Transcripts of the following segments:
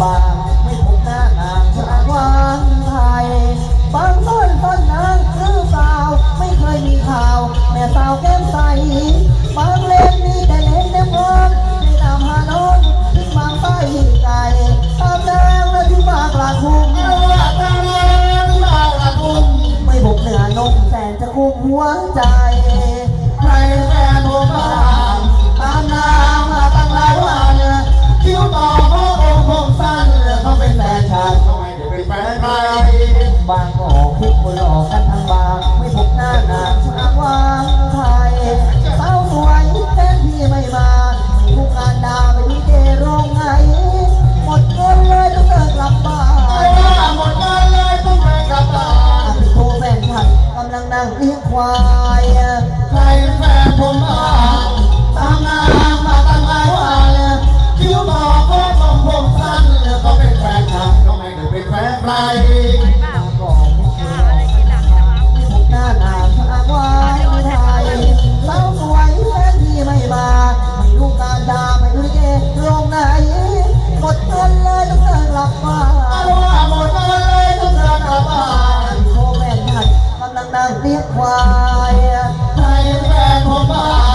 บาง ไม่พบหน้านางชาวางไทยบางต้นต้นนางหรือเปล่าไม่เคยมีข่าว แม่สาวแก้มใส บางเล่นมีแต่เล่นแต่พร้อมไม่ตามหาน้องที่บางใต้ไก่ตามแดงและที่บางลักคุ้มตาแดงบางละกุมไม่พบเหนือนมแสนจะคุ้มหัวใจใครแบางก็ออกคลิปคนหลอกกันทางบาง ไม่พบหน้านางชางวางไทยสาวสวยแฟนพี่ไม่มาไม่ทุกงานดาไปที่เจโรงไง หมดเงินเลยต้องเลิกกลับบ้าไอ้นว่าหมดกันเลยต้องไปกลับบ้านโทรแฟนผัดกำลังนั่งเลี้ยงควาย หมดเงินเลยต้องเลิกกลับบ้าไอ้นว่าหมดกันเลยต้องเดินกลับบ้านโคแม่นหัดกำลังนั่งเลี้ยงควายใครแฟนผมบ้า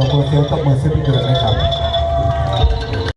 para conhecer o tamanho sempre grande, né, cara?